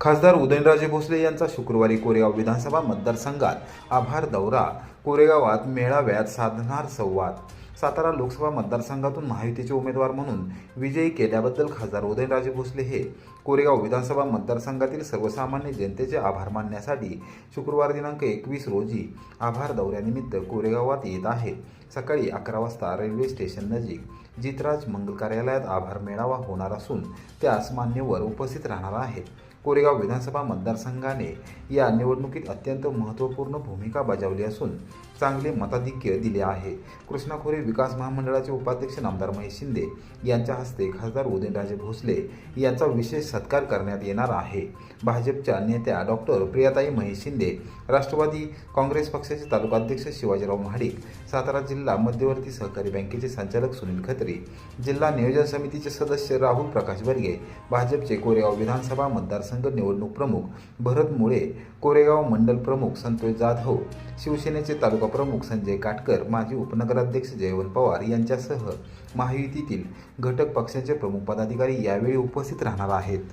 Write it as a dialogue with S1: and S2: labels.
S1: खासदार उदयनराजे भोसले यांचा शुक्रवारी कोरेगाव विधानसभा मतदारसंघात आभार दौरा. कोरेगावात मेळाव्यात साधणार संवाद. सातारा लोकसभा मतदारसंघातून महायुतीचे उमेदवार म्हणून विजयी केल्याबद्दल खासदार उदयनराजे भोसले हे कोरेगाव विधानसभा मतदारसंघातील सर्वसामान्य जनतेचे आभार मानण्यासाठी शुक्रवार दिनांक एकवीस रोजी आभार दौऱ्यानिमित्त कोरेगावात येत आहे. सकाळी अकरा वाजता रेल्वे स्टेशन नजीक जितराज मंगल कार्यालयात आभार मेळावा होणार असून त्यास मान्यवर उपस्थित राहणार आहेत. कोरेगाव विधानसभा मतदारसंघाने या निवडणुकीत अत्यंत महत्त्वपूर्ण भूमिका बजावली असून चांगले मताधिक्य दिले आहे. कृष्णा खोरे विकास महामंडळाचे उपाध्यक्ष नामदार महेश शिंदे यांच्या हस्ते खासदार उदयनराजे भोसले यांचा विशेष सत्कार करण्यात येणार आहे. भाजपच्या नेत्या डॉक्टर प्रियाताई महेश शिंदे राष्ट्रवादी काँग्रेस पक्षाचे तालुकाध्यक्ष शिवाजीराव महाडिक सातारा जिल्हा मध्यवर्ती सहकारी बँकेचे संचालक सुनील खत्री जिल्हा नियोजन समितीचे सदस्य राहुल प्रकाश बर्गे भाजपचे कोरेगाव विधानसभा मतदार मतदारसंघ निवडणूक प्रमुख भरत मुळे कोरेगाव मंडल प्रमुख संतोष जाधव शिवसेनेचे तालुका प्रमुख संजय काटकर माजी उपनगराध्यक्ष जयवंत पवार यांच्यासह महायुतीतील घटक पक्षाचे प्रमुख पदाधिकारी यावेळी उपस्थित राहणार आहेत.